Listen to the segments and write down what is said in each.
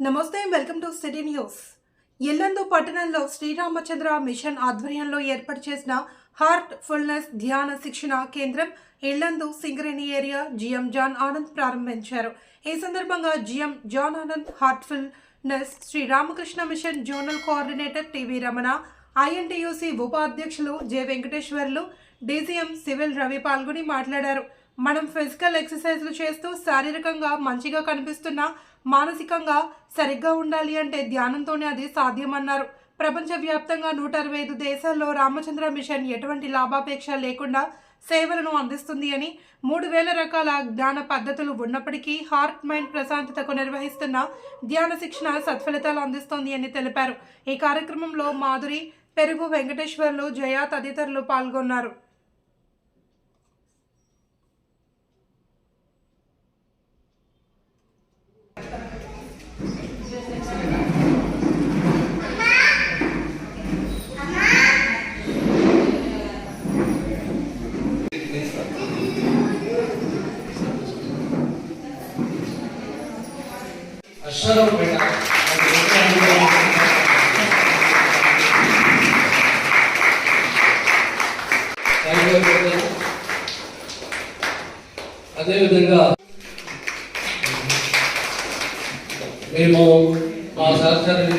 నమస్తే welcome to city news. Yellandu పట్టణంలో Sriramachandra machine ఆధ్వర్యంలో ఏర్పాటు చేసిన హార్ట్ ఫుల్నెస్ ధ్యాన శిక్షణ కేంద్రం Yellandu Singareni area GM John Anand ప్రారంభించారు. ఈ సందర్భంగా GM John Anand heartfulness Shri Ramakrishna mission zonal coordinator TV Ramana INTUC ఉపాధ్యక్షులు J Venkateswarlu DCM civil Ravi పాల్గొని మాట్లాడారు. మనం ఫిజికల్ ఎక్సర్సైజ్లు చేస్తూ శారీరకంగా మంచిగా కనిపిస్తున్నా మానసికంగా సరిగ్గా ఉండాలి అంటే ధ్యానంతోనే అది సాధ్యమన్నారు. ప్రపంచవ్యాప్తంగా నూట అరవై ఐదు దేశాల్లో రామచంద్ర మిషన్ ఎటువంటి లాభాపేక్ష లేకుండా సేవలను అందిస్తుంది అని మూడు వేల రకాల జ్ఞాన పద్ధతులు ఉన్నప్పటికీ హార్ట్ మైండ్ ప్రశాంతతకు నిర్వహిస్తున్న ధ్యాన శిక్షణ సత్ఫలితాలు అందిస్తోంది అని తెలిపారు. ఈ కార్యక్రమంలో మాధురి పెరుగు వెంకటేశ్వర్లు జయ తదితరులు పాల్గొన్నారు. అశ్వరావు పేట అదేవిధంగా మేము మా సహచరులు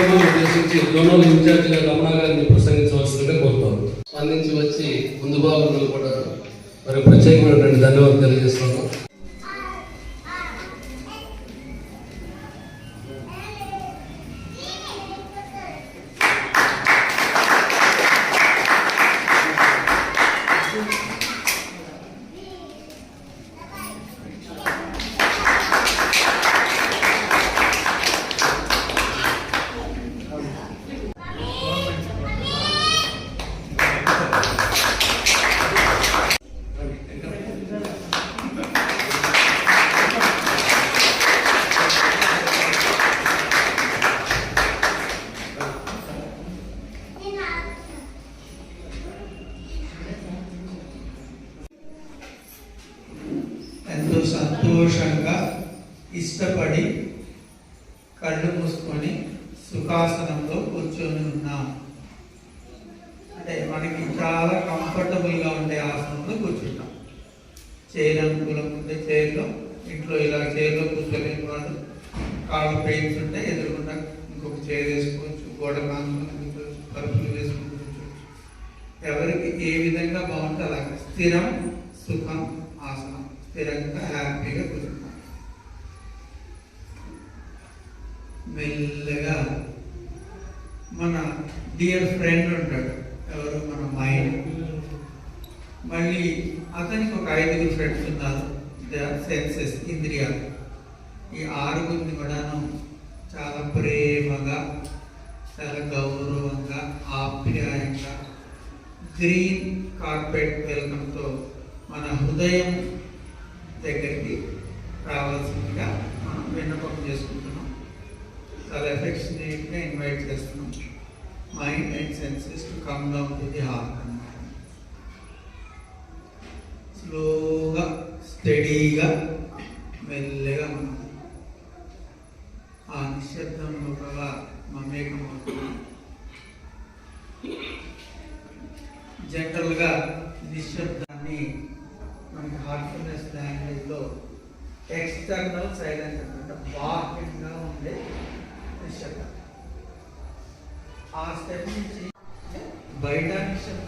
ఇప్పుడు ఉద్దేశించి జోనల్ ఇన్ఛార్జిగా రమణ గారిని ప్రసంగించవలసిందిగా కోరుతాను స్పందించి వచ్చి ముందు భాగంలో కూడా మరి ప్రత్యేకమైనటువంటి ధన్యవాదాలు తెలియజేస్తున్నాను. చేయడం ఇంట్లో ఇలా చైర్లో కూర్చోలేని వాళ్ళు కాళ్ళ పెయిన్స్ ఉంటే ఎదురుకుండా ఇంకొక చైర్ వేసుకోవచ్చు గోడ పరుపులు వేసుకుని కూర్చోవచ్చు. ఎవరికి ఏ విధంగా బాగుంటే అలా స్థిరం సుఖం ఆసనం. స్థిరంగా హ్యాపీగా కూర్చుంటాం. మెల్లగా మన డియర్ ఫ్రెండ్ ఉంటాడు. ఎవరు? మన మైండ్. మళ్ళీ అతనికి ఒక ఐదుగురు ఫ్రెండ్స్ ఉన్నారు. సెన్సెస్ ఇంద్రియాలు. ఈ ఆరుగురిని కూడాను చాలా ప్రేమగా చాలా గౌరవంగా ఆప్యాయంగా గ్రీన్ కార్పెట్ వెళ్ళడంతో మన హృదయం దగ్గరికి రావాల్సిందిగా మనం విన్నపం చేసుకుంటున్నాం. చాలా ఎఫెక్షనేట్గా ఇన్వైట్ చేస్తున్నాం. Mind and senses to come down to the heart అన్నమాట స్లో స్టడీగా మెల్లగా ఉన్నది. ఆ నిశ్శబ్దం కూడా మమేకమవుతున్నాం జనరల్గా నిశ్శబ్దాన్ని మనకి హార్ట్ఫుల్నెస్ లాంగ్వేజ్లో ఎక్స్టర్నల్ సైలెన్స్ అనమాట బాహ్యంగా ఉండే నిశ్శబ్దం. ఆ స్టెప్ నుంచి బయట నిశ్శబ్దం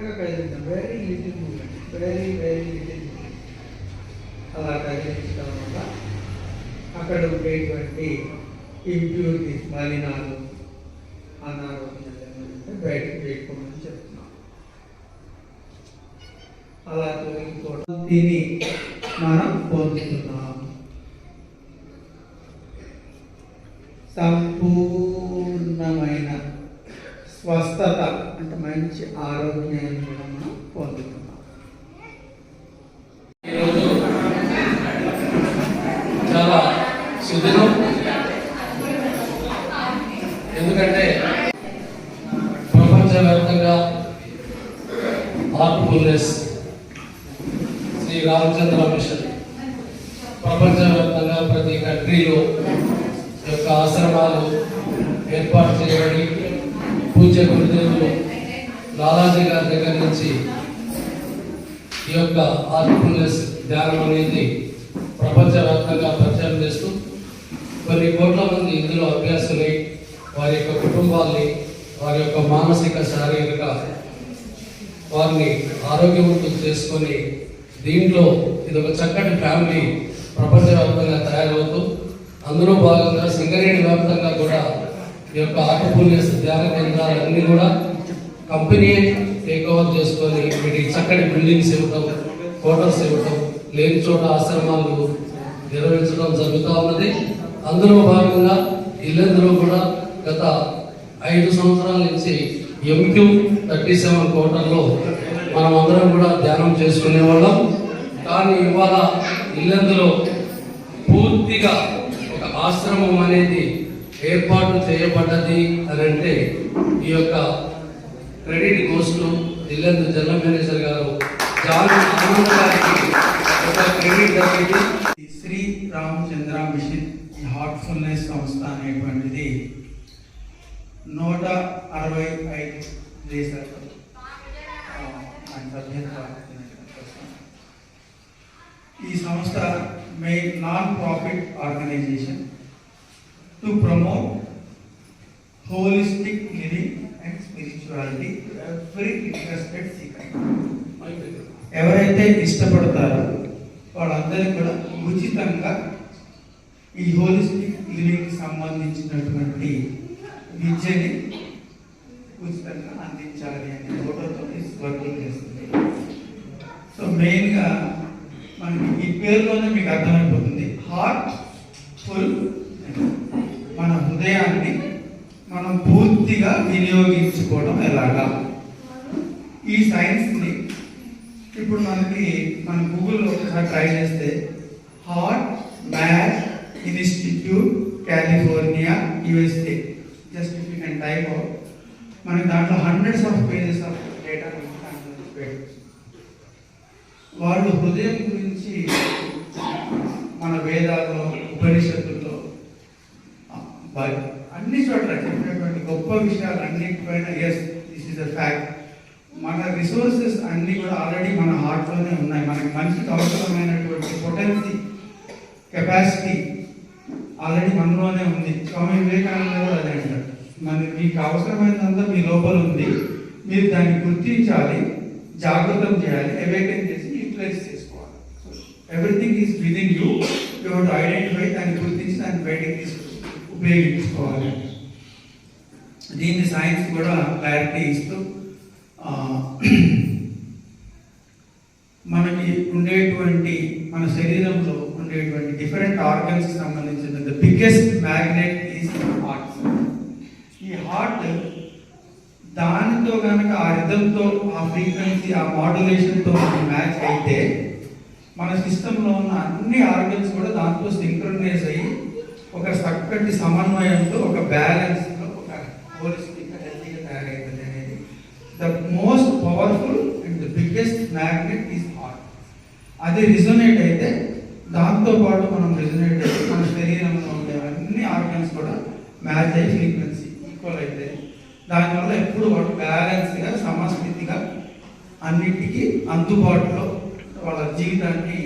very little moment very very little moment అలా కదిలించడం వల్ల అక్కడ ఉండేటువంటి ఇంప్యూరిటీస్ మలినాలు అనారోగ్యాలు ఏమైనా బయటకు వేయకూడదని చెప్తున్నాం. అలా తొలగిపోవడం తిని మనం పొందుతున్నాం. సంపూర్ణమైన స్వస్థత అంటే మంచి ఆరోగ్యాన్ని కూడా మనం పొందుతున్నాం చాలా సుదినం ఎందుకంటే ప్రపంచవ్యాప్తంగా హార్ట్ఫుల్నెస్ శ్రీ రామచంద్ర మిషన్. ప్రపంచవ్యాప్తంగా ప్రతి కంట్రీలో యొక్క ఆశ్రమాలు ఏర్పాటు చేయబడి పూజ్య గురుదేవులు లాలాజీ గారి దగ్గర నుంచి ఈ యొక్క హార్ట్ఫుల్నెస్ ధ్యానం అనేది ప్రపంచవ్యాప్తంగా పరిచయం చేస్తూ కొన్ని కోట్ల మంది ఇందులో అభ్యాసులై వారి యొక్క కుటుంబాల్ని వారి యొక్క మానసిక శారీరక వారిని ఆరోగ్యవంతం చేసుకొని దీంట్లో ఇది ఒక చక్కటి ఫ్యామిలీ ప్రపంచవ్యాప్తంగా తయారవుతూ అందులో భాగంగా సింగరేణి వ్యాప్తంగా కూడా ఈ యొక్క హార్ట్ఫుల్నెస్ ధ్యాన కేంద్రాలన్నీ కూడా కంపెనీ టేక్ ఓవర్ చేసుకొని వీటికి చక్కటి బిల్డింగ్స్ ఇవ్వటం హోటల్స్ ఇవ్వటం లేని చోట ఆశ్రమాలు నిర్వహించడం జరుగుతూ ఉన్నది. అందులో భాగంగా ఇల్లందులో కూడా గత ఐదు సంవత్సరాల నుంచి ఎంక్యూ థర్టీ సెవెన్ క్వార్టర్లో మనం అందరం కూడా ధ్యానం చేసుకునే వాళ్ళం. కానీ ఇవాళ ఇల్లందులో పూర్తిగా ఒక ఆశ్రమం అనేది ఏర్పాటు చేయబడ్డది అని అంటే ఈ యొక్క క్రెడిట్ కోసం టు ఇల్లందు జనరల్ మేనేజర్ గారు జాన్ ఆనంద్ గారికి ఒక క్రెడిట్ దక్కింది. శ్రీ రామచంద్ర మిషన్ ఈ హార్ట్ఫుల్నెస్ సంస్థ అనేటువంటిది నూట అరవై ఐదు దేశాలు ఈ సంస్థ main non profit organisation. To promote holistic living and spirituality every interested seeker ఎవరైతే ఇష్టపడతారో వాళ్ళందరికీ కూడా ఉచితంగా ఈ హోలిస్టిక్ లివింగ్ సంబంధించినటువంటి విద్యని ఉచితంగా అందించాలి అనే ఫోటోతో వర్కింగ్ చేస్తుంది. సో మెయిన్గా మనకి ఈ పేరులోనే మీకు అర్థమైపోతుంది. హార్ట్ ఫుల్ హృదయాన్ని మనం పూర్తిగా వినియోగించుకోవడం ఎలాగా? ఈ సైన్స్ని ఇప్పుడు మనకి మన గూగుల్లో ఒకసారి ట్రై చేస్తే heart math institute California USA. Just if you can type out. మనకి దాంట్లో hundreds of pages of data వాళ్ళు హృదయం గురించి మన వేదాల్లో ఉపనిషత్తు అన్ని చోట్ల చెప్పినటువంటి గొప్ప విషయాలు అన్నిటిపైన yes this is a fact మన రిసోర్సెస్ అన్ని కూడా ఆల్రెడీ మన హార్ట్లోనే ఉన్నాయి. మనకి మనిషికి అవసరమైనటువంటి పొటెన్సీ కెపాసిటీ ఆల్రెడీ మనలోనే ఉంది. స్వామి వివేకానంద కూడా అదే అంటారు. మన మీకు అవసరమైనంత మీ లోపల ఉంది. మీరు దాన్ని గుర్తించాలి జాగృతం చేయాలి అవేకన్ చేసి యూటిలైజ్ చేసుకోవాలి. Everything is within you you to identify దాన్ని గుర్తించి దాన్ని బయటకు తీసుకు ఉపయోగించుకోవాలి. దీన్ని సైన్స్ కూడా క్లారిటీ ఇస్తూ మనకి ఉండేటువంటి మన శరీరంలో ఉండేటువంటి డిఫరెంట్ ఆర్గన్స్ సంబంధించిన the biggest magnet is heart ఈ హార్ట్ దానితో కనుక ఆ రిధంతో ఆ ఫ్రీక్వెన్సీ ఆ మాడ్యులేషన్తో మ్యాచ్ అయితే మన సిస్టంలో ఉన్న అన్ని ఆర్గన్స్ కూడా దాంతో సింక్రనైజ్ అయ్యి ఒక చక్కటి సమన్వయంతో ఒక బ్యాలెన్స్లో ఒక హోలిస్టిక్ హెల్తీగా తయారైతుంది అనేది the most powerful and the biggest magnet is heart అది రిజొనేట్ అయితే దాంతోపాటు మనం రిజొనేట్ అయితే మన శరీరంలో ఉండే అన్ని ఆర్గన్స్ కూడా మ్యాచ్ అయ్యి ఫ్రీక్వెన్సీ ఈక్వల్ అయితే దానివల్ల ఎప్పుడు వాడు బ్యాలెన్స్గా సమస్థితిగా అన్నిటికీ అందుబాటులో వాళ్ళ జీవితాన్ని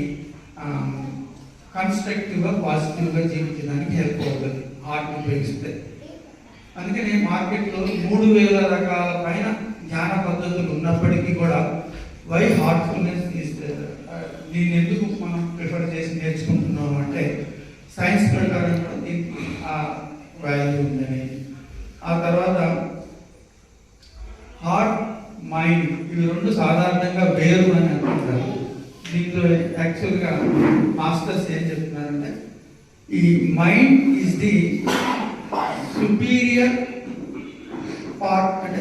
కన్స్ట్రక్టివ్గా పాజిటివ్గా జీవించడానికి హెల్ప్ అవుతుంది. హార్ట్ని ఉపయోగిస్తే. అందుకని మార్కెట్లో మూడు వేల రకాల పైన ధ్యాన పద్ధతులు ఉన్నప్పటికీ కూడా వై హార్ట్ఫుల్నెస్ తీస్తే uh, దీన్ని ఎందుకు మనం ప్రిఫర్ చేసి నేర్చుకుంటున్నాం అంటే సైన్స్ ప్రకారం కూడా దీనికి ఆ వాల్యూ ఉందని. ఆ తర్వాత హార్ట్ మైండ్ ఇవి రెండు సాధారణంగా వేరు అని అనుకుంటారు. దీంట్లో యాక్చువల్గా మాస్టర్స్ ఏం చెప్తున్నారంటే ఈ mind is the superior part అంటే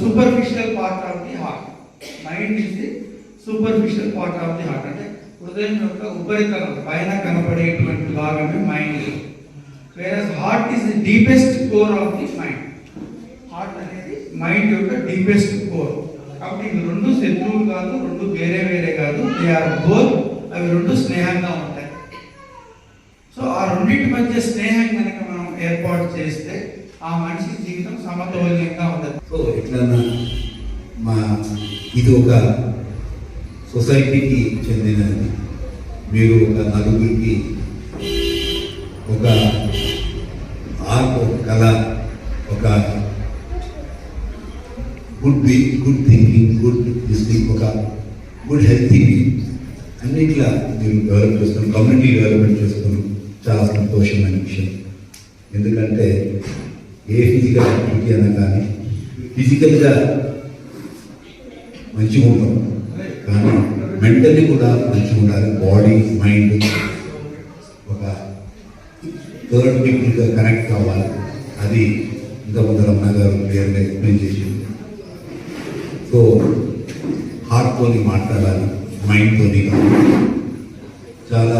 superficial part of the heart. Mind is the superficial part of the heart. అంటే హృదయం యొక్క ఉపరితలం పైన కనపడేటువంటి భాగమే మైండ్. వేరే heart is the deepest core of the mind heart అనేది మైండ్ యొక్క డీపెస్ట్ కోర్ కాబట్టి ఇవి రెండు శత్రువులు కాదు రెండు వేరే వేరే కాదు. దే ఆర్ బోత్ అవి రెండు స్నేహంగా ఉంటాయి సో ఆ రెండింటి మధ్య స్నేహం కనుక మనం ఏర్పాటు చేస్తే ఆ మనిషి జీవితం సమతౌల్యంగా ఉండదు సో ఎట్లన్నా మా ఇది ఒక సొసైటీకి చెందినది మీరు ఒక నలుగురికి ఒక ఆర్ట్ ఒక కళ ఒక good be good thinking good listening ఒక గుడ్ హెల్తీ అన్నిట్లా దీన్ని డెవలప్ చేస్తున్నాం. కమ్యూనిటీ డెవలప్మెంట్ చేస్తున్నాం. చాలా సంతోషమైన విషయం. ఎందుకంటే ఏ ఫిజికల్ యాక్టివిటీ అయినా కానీ ఫిజికల్గా మంచిగా ఉంటాం. కానీ మెంటల్లీ కూడా మంచిగా ఉండాలి. బాడీ మైండ్ ఒక థర్డ్ పీపుల్గా కనెక్ట్ కావాలి. అది ఇంతకుముందు రమణ గారు క్లియర్గా ఎక్స్ప్లెయిన్ చేసింది. సో హార్ట్తో మాట్లాడాలి. మైండ్తోని కాదు. చాలా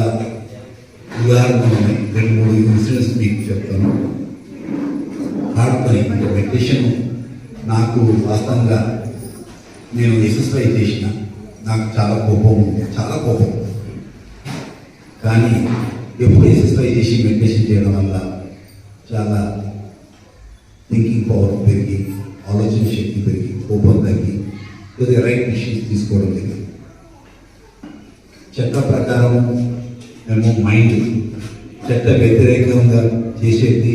ఉదాహరణలు ఉన్నాయి. రెండు మూడు ఇన్సిడెంట్స్ మీకు చెప్తాను. హార్ట్ పని అంటే మెడిటేషన్ నాకు వాస్తవంగా నేను ఎక్సర్సైజ్ చేసిన నాకు చాలా కోపం ఉంది. చాలా కోపం. కానీ ఎప్పుడు ఎక్సర్సైజ్ చేసి మెడిటేషన్ చేయడం వల్ల చాలా థింకింగ్ పవర్ పెరిగి ఆలోచన శక్తి పెరిగి కోపం తగ్గి కొద్దిగా రైట్ డిసిషన్స్ తీసుకోవడం జరిగింది. చట్ట ప్రకారం మేము మైండ్ చట్ట వ్యతిరేకంగా చేసేది